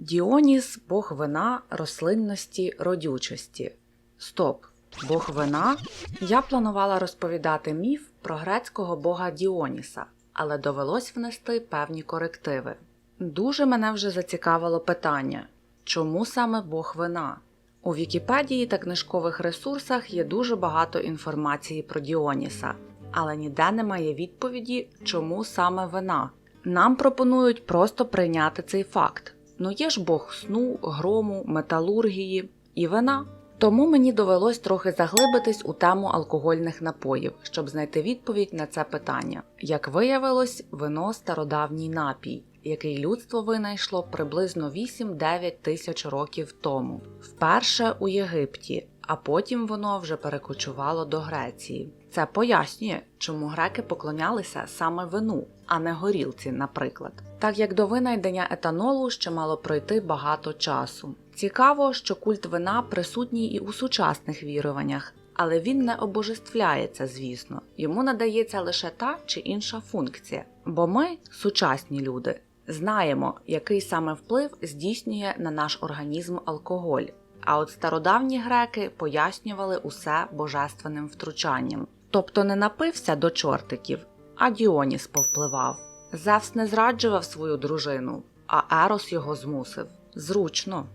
Діоніс бог вина, рослинності, родючості. Стоп. Бог вина? Я планувала розповідати міф про грецького бога Діоніса, але довелось внести певні корективи. Дуже мене вже зацікавило питання, чому саме Бог вина? У Вікіпедії та книжкових ресурсах є дуже багато інформації про Діоніса, але ніде немає відповіді, чому саме вина. Нам пропонують просто прийняти цей факт. Ну є ж Бог сну, грому, металургії і вина. Тому мені довелось трохи заглибитись у тему алкогольних напоїв, щоб знайти відповідь на це питання. Як виявилось, вино стародавній напій, який людство винайшло приблизно 8-9 тисяч років тому, вперше у Єгипті, а потім воно вже перекочувало до Греції. Це пояснює, чому греки поклонялися саме вину, а не горілці, наприклад. Так як до винайдення етанолу ще мало пройти багато часу. Цікаво, що культ вина присутній і у сучасних віруваннях, але він не обожествляється, звісно, йому надається лише та чи інша функція. Бо ми, сучасні люди, знаємо, який саме вплив здійснює на наш організм алкоголь. А от стародавні греки пояснювали усе божественним втручанням. Тобто не напився до чортиків, а Діоніс повпливав. Зевс не зраджував свою дружину, а Ерос його змусив. Зручно.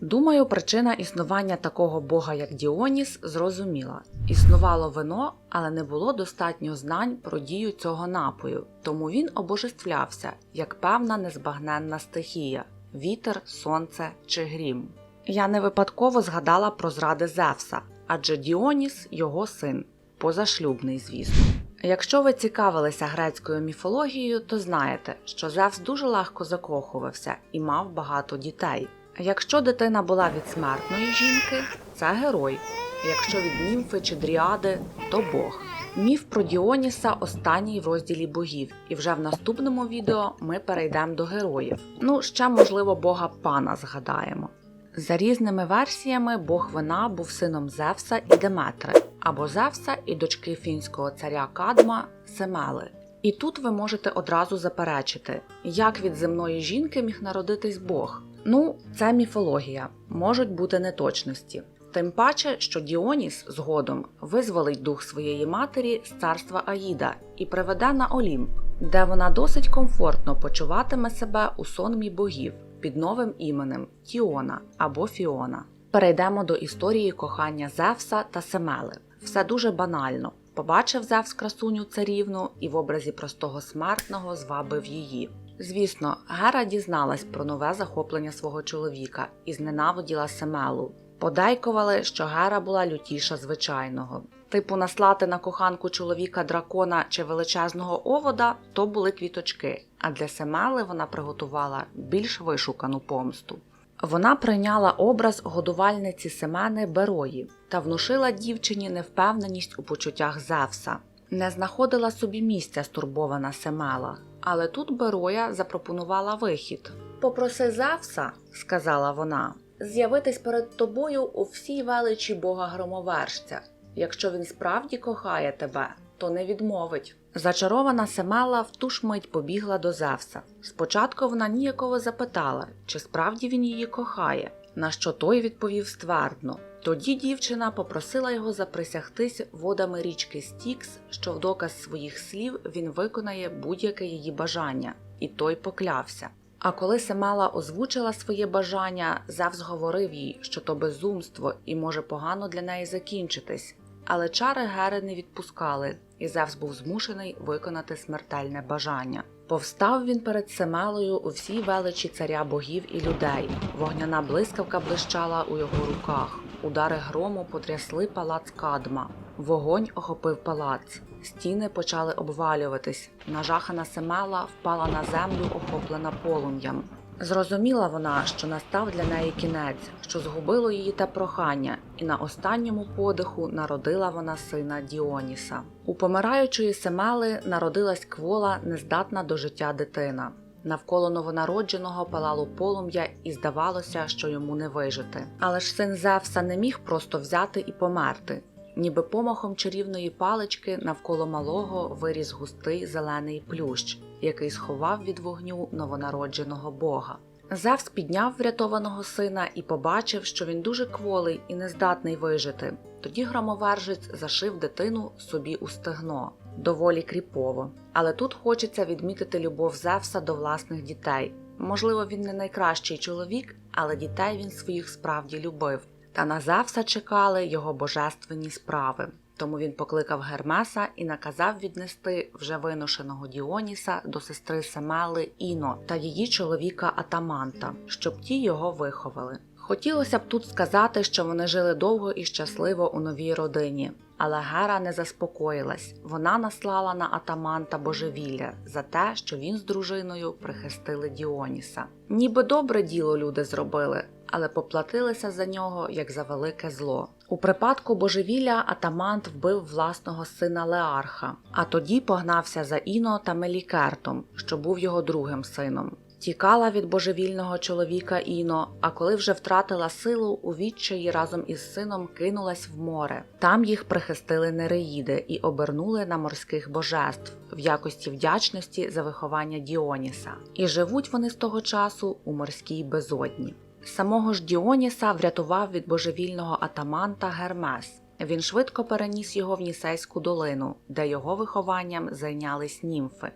Думаю, причина існування такого бога, як Діоніс, зрозуміла. Існувало вино, але не було достатньо знань про дію цього напою, тому він обожествлявся як певна незбагненна стихія вітер, сонце чи грім. Я не випадково згадала про зради Зевса, адже Діоніс його син, позашлюбний, звісно. Якщо ви цікавилися грецькою міфологією, то знаєте, що Зевс дуже легко закохувався і мав багато дітей. Якщо дитина була від смертної жінки, це герой. Якщо від німфи чи дріади, то Бог. Міф про Діоніса останній в розділі богів, і вже в наступному відео ми перейдемо до героїв. Ну, ще, можливо, бога пана згадаємо. За різними версіями, бог вина був сином Зевса і Деметри, або Зевса і дочки фінського царя Кадма Семели. І тут ви можете одразу заперечити, як від земної жінки міг народитись Бог. Ну, це міфологія, можуть бути неточності. Тим паче, що Діоніс згодом визволить дух своєї матері з царства Аїда і приведе на Олімп, де вона досить комфортно почуватиме себе у сонмі богів під новим іменем Тіона або Фіона. Перейдемо до історії кохання Зевса та Семели. Все дуже банально. Побачив Зевс красуню царівну і в образі простого смертного звабив її. Звісно, Гера дізналась про нове захоплення свого чоловіка і зненавиділа Семелу. Подейкували, що Гера була лютіша звичайного. Типу, наслати на коханку чоловіка дракона чи величезного овода то були квіточки, а для Семели вона приготувала більш вишукану помсту. Вона прийняла образ годувальниці Семени Берої та внушила дівчині невпевненість у почуттях Зевса. Не знаходила собі місця стурбована Семела, але тут Бероя запропонувала вихід. Попроси Зевса, сказала вона, з'явитись перед тобою у всій величі бога громовержця. Якщо він справді кохає тебе, то не відмовить. Зачарована Семела в ту ж мить побігла до Зевса. Спочатку вона ніяково запитала, чи справді він її кохає, на що той відповів ствердно. Тоді дівчина попросила його заприсягтись водами річки Стікс, що в доказ своїх слів він виконає будь-яке її бажання, і той поклявся. А коли Семела озвучила своє бажання, Зевс говорив їй, що то безумство і може погано для неї закінчитись. Але чари Гери не відпускали, і Зевс був змушений виконати смертельне бажання. Повстав він перед Семелою у всій величі царя богів і людей. Вогняна блискавка блищала у його руках. Удари грому потрясли палац Кадма. Вогонь охопив палац. Стіни почали обвалюватись. Нажахана Семела впала на землю, охоплена полум'ям. Зрозуміла вона, що настав для неї кінець, що згубило її те прохання, і на останньому подиху народила вона сина Діоніса. У помираючої Семели народилась квола, нездатна до життя дитина. Навколо новонародженого палало полум'я, і здавалося, що йому не вижити. Але ж син Зевса не міг просто взяти і померти. Ніби помахом чарівної палички навколо малого виріс густий зелений плющ, який сховав від вогню новонародженого бога. Зевс підняв врятованого сина і побачив, що він дуже кволий і нездатний вижити. Тоді громовержець зашив дитину собі у стегно. Доволі кріпово. Але тут хочеться відмітити любов Зевса до власних дітей. Можливо, він не найкращий чоловік, але дітей він своїх справді любив. Та на Завса чекали його божественні справи. Тому він покликав Гермеса і наказав віднести вже виношеного Діоніса до сестри Семели Іно та її чоловіка Атаманта, щоб ті його виховали. Хотілося б тут сказати, що вони жили довго і щасливо у новій родині. Але Гера не заспокоїлась. Вона наслала на атаманта божевілля за те, що він з дружиною прихистили Діоніса. Ніби добре діло люди зробили, але поплатилися за нього як за велике зло. У припадку божевілля атамант вбив власного сина Леарха, а тоді погнався за Іно та Мелікертом, що був його другим сином. Тікала від божевільного чоловіка Іно, а коли вже втратила силу, у відчаї разом із сином кинулась в море. Там їх прихистили нереїди і обернули на морських божеств в якості вдячності за виховання Діоніса. І живуть вони з того часу у морській безодні. Самого ж Діоніса врятував від божевільного атаманта Гермес. Він швидко переніс його в Нісейську долину, де його вихованням зайнялись німфи.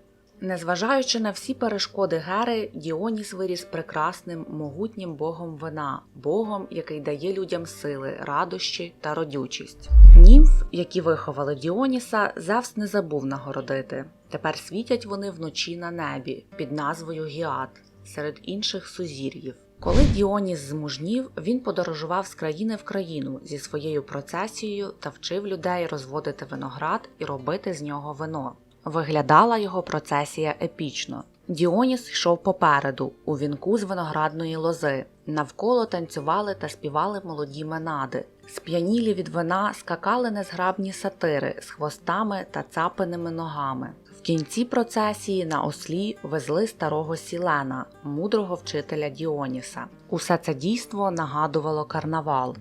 Незважаючи на всі перешкоди Гери, Діоніс виріс прекрасним, могутнім богом вина, богом, який дає людям сили, радощі та родючість. Німф, які виховали Діоніса, Зевс не забув нагородити. Тепер світять вони вночі на небі під назвою Гіат серед інших сузір'їв. Коли Діоніс змужнів, він подорожував з країни в країну зі своєю процесією та вчив людей розводити виноград і робити з нього вино. Виглядала його процесія епічно. Діоніс йшов попереду, у вінку з виноградної лози. Навколо танцювали та співали молоді менади. Сп'янілі від вина скакали незграбні сатири з хвостами та цапаними ногами. В кінці процесії на ослі везли старого Сілена, мудрого вчителя Діоніса. Усе це дійство нагадувало карнавал.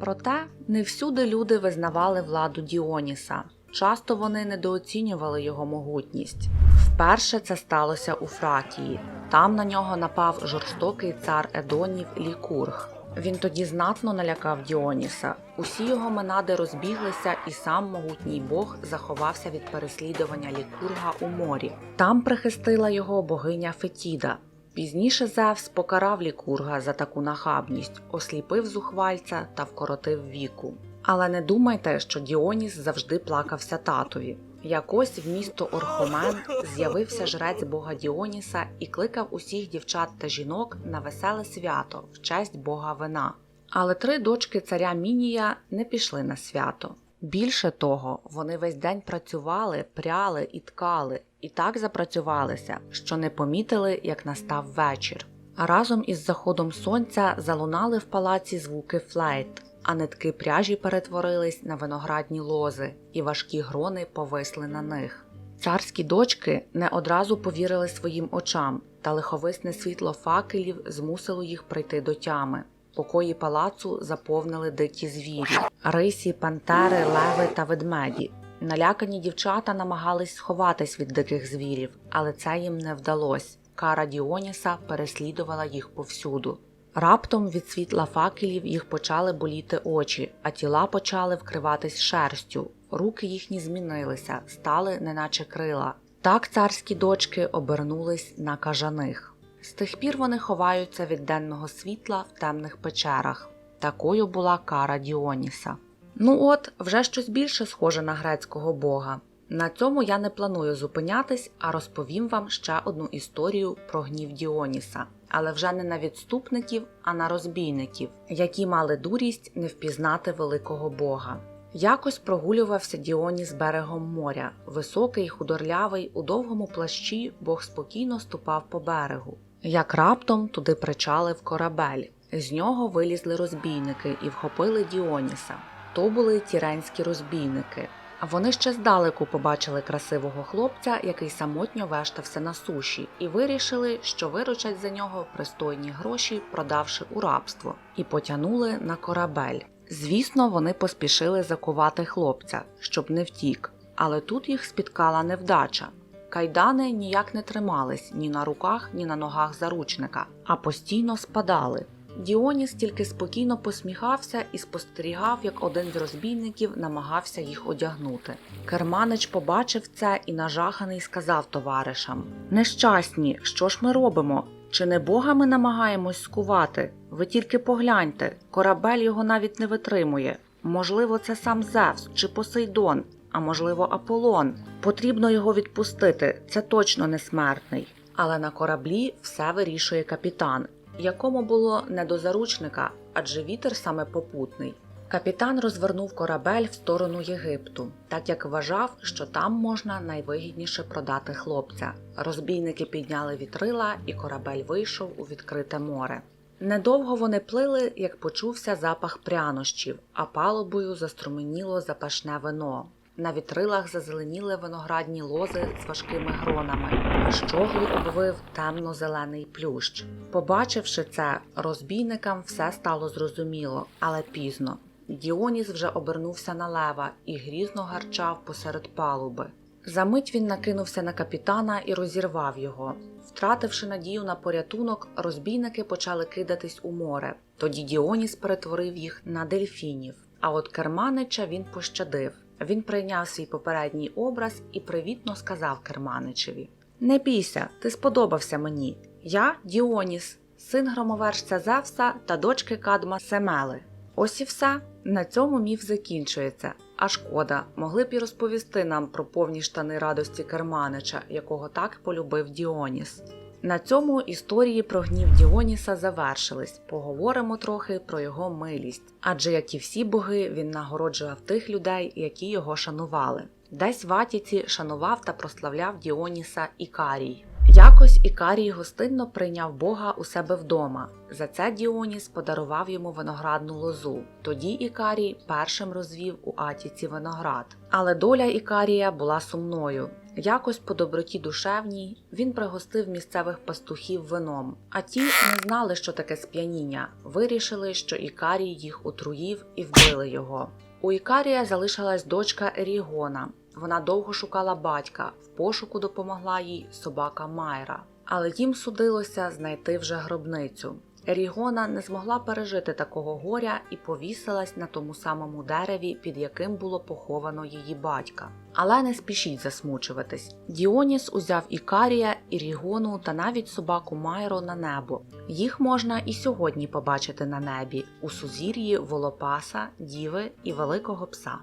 Проте не всюди люди визнавали владу Діоніса. Часто вони недооцінювали його могутність. Вперше це сталося у Фракії. Там на нього напав жорстокий цар Едонів Лікург. Він тоді знатно налякав Діоніса. Усі його менади розбіглися, і сам могутній бог заховався від переслідування Лікурга у морі. Там прихистила його богиня Фетіда. Пізніше Зевс покарав Лікурга за таку нахабність, осліпив зухвальця та вкоротив віку. Але не думайте, що Діоніс завжди плакався татові. Якось в місто Орхомен з'явився жрець бога Діоніса і кликав усіх дівчат та жінок на веселе свято в честь бога вина. Але три дочки царя Мінія не пішли на свято. Більше того, вони весь день працювали, пряли і ткали, і так запрацювалися, що не помітили, як настав вечір. А разом із заходом сонця залунали в палаці звуки флейт а нитки пряжі перетворились на виноградні лози, і важкі грони повисли на них. Царські дочки не одразу повірили своїм очам, та лиховисне світло факелів змусило їх прийти до тями. Покої палацу заповнили дикі звірі, рисі, пантери, леви та ведмеді. Налякані дівчата намагались сховатись від диких звірів, але це їм не вдалося. Кара Діоніса переслідувала їх повсюду. Раптом від світла факелів їх почали боліти очі, а тіла почали вкриватись шерстю. Руки їхні змінилися, стали неначе крила. Так царські дочки обернулись на кажаних. З тих пір вони ховаються від денного світла в темних печерах. Такою була кара Діоніса. Ну от, вже щось більше схоже на грецького бога. На цьому я не планую зупинятись, а розповім вам ще одну історію про гнів Діоніса, але вже не на відступників, а на розбійників, які мали дурість не впізнати великого бога. Якось прогулювався Діоніс берегом моря, високий, худорлявий, у довгому плащі Бог спокійно ступав по берегу. Як раптом туди причалив корабель. З нього вилізли розбійники і вхопили Діоніса. То були тіренські розбійники. Вони ще здалеку побачили красивого хлопця, який самотньо вештався на суші, і вирішили, що виручать за нього пристойні гроші, продавши у рабство, і потянули на корабель. Звісно, вони поспішили закувати хлопця, щоб не втік, але тут їх спіткала невдача. кайдани ніяк не тримались ні на руках, ні на ногах заручника, а постійно спадали. Діоніс тільки спокійно посміхався і спостерігав, як один з розбійників намагався їх одягнути. Керманич побачив це і нажаханий сказав товаришам: Нещасні, що ж ми робимо? Чи не Бога ми намагаємось скувати? Ви тільки погляньте, корабель його навіть не витримує. Можливо, це сам Зевс чи Посейдон, а можливо, Аполлон. Потрібно його відпустити, це точно не смертний. Але на кораблі все вирішує капітан, якому було не до заручника, адже вітер саме попутний. Капітан розвернув корабель в сторону Єгипту, так як вважав, що там можна найвигідніше продати хлопця. Розбійники підняли вітрила, і корабель вийшов у відкрите море. Недовго вони плили, як почувся запах прянощів, а палубою заструменіло запашне вино. На вітрилах зазеленіли виноградні лози з важкими гронами, а щоглу обвив темно-зелений плющ. Побачивши це, розбійникам все стало зрозуміло, але пізно. Діоніс вже обернувся на лева і грізно гарчав посеред палуби. Замить він накинувся на капітана і розірвав його. Втративши надію на порятунок, розбійники почали кидатись у море. Тоді Діоніс перетворив їх на дельфінів. А от Керманича він пощадив. Він прийняв свій попередній образ і привітно сказав Керманичеві: Не бійся, ти сподобався мені. Я Діоніс, син громовержця Зевса та дочки Кадма Семели. Ось і все. На цьому міф закінчується. А шкода, могли б і розповісти нам про повні штани радості Керманича, якого так полюбив Діоніс. На цьому історії про гнів Діоніса завершились. Поговоримо трохи про його милість. Адже, як і всі боги, він нагороджував тих людей, які його шанували. Десь в Атіці шанував та прославляв Діоніса Ікарій. Якось Ікарій гостинно прийняв Бога у себе вдома. За це Діоніс подарував йому виноградну лозу. Тоді Ікарій першим розвів у Атіці виноград. Але доля Ікарія була сумною. Якось по доброті душевній він пригостив місцевих пастухів вином, а ті не знали, що таке сп'яніння. Вирішили, що Ікарій їх отруїв і вбили його. У Ікарія залишилась дочка Ерігона. Вона довго шукала батька, в пошуку допомогла їй собака Майра. Але їм судилося знайти вже гробницю. Ерігона не змогла пережити такого горя і повісилась на тому самому дереві, під яким було поховано її батька. Але не спішіть засмучуватись. Діоніс узяв Ікарія, Ірігону та навіть собаку Майро на небо. Їх можна і сьогодні побачити на небі у сузір'ї Волопаса, Діви і Великого Пса.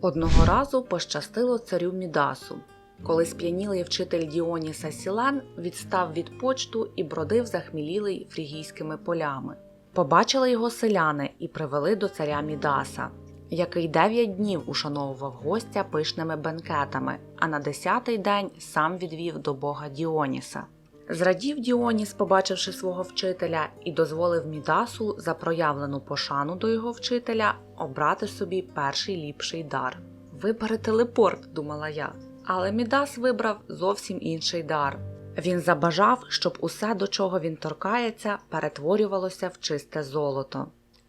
Одного разу пощастило царю Мідасу. Коли сп'янілий вчитель Діоніса Сілен відстав від почту і бродив захмілілий фрігійськими полями. Побачили його селяни і привели до царя Мідаса, який дев'ять днів ушановував гостя пишними бенкетами, а на десятий день сам відвів до бога Діоніса. Зрадів Діоніс, побачивши свого вчителя, і дозволив Мідасу за проявлену пошану до його вчителя обрати собі перший ліпший дар. Вибери телепорт, думала я. Але Мідас вибрав зовсім інший дар. Він забажав, щоб усе, до чого він торкається, перетворювалося в чисте золото.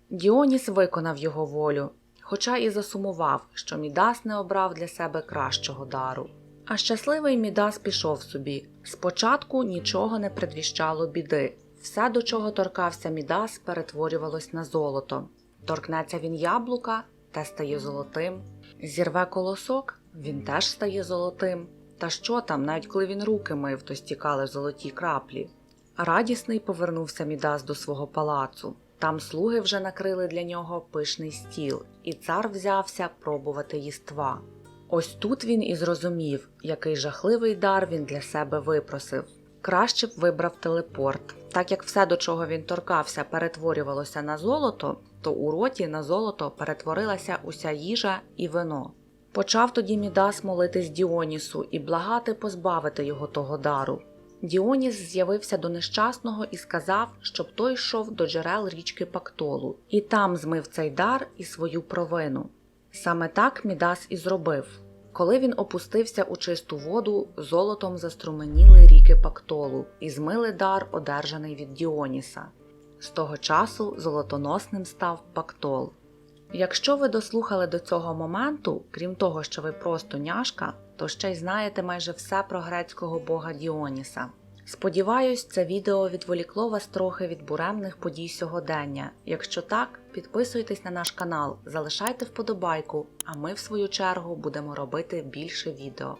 Діоніс виконав його волю, хоча і засумував, що Мідас не обрав для себе кращого дару. А щасливий Мідас пішов собі. Спочатку нічого не предвіщало біди. Все, до чого торкався Мідас, перетворювалось на золото. Торкнеться він яблука, те стає золотим. Зірве колосок, він теж стає золотим. Та що там, навіть коли він руки мив, то стікали золоті краплі. Радісний повернувся Мідас до свого палацу. Там слуги вже накрили для нього пишний стіл, і цар взявся пробувати їства. Ось тут він і зрозумів, який жахливий дар він для себе випросив. Краще б вибрав телепорт. Так як все, до чого він торкався, перетворювалося на золото, то у роті на золото перетворилася уся їжа і вино. Почав тоді Мідас молитись Діонісу і благати позбавити його того дару. Діоніс з'явився до нещасного і сказав, щоб той йшов до джерел річки Пактолу, і там змив цей дар і свою провину. Саме так Мідас і зробив. Коли він опустився у чисту воду, золотом заструменіли ріки Пактолу і змили дар, одержаний від Діоніса. З того часу золотоносним став Пактол. Якщо ви дослухали до цього моменту, крім того, що ви просто няшка, то ще й знаєте майже все про грецького бога Діоніса. Сподіваюсь, це відео відволікло вас трохи від буремних подій сьогодення. Якщо так, підписуйтесь на наш канал, залишайте вподобайку, а ми, в свою чергу, будемо робити більше відео.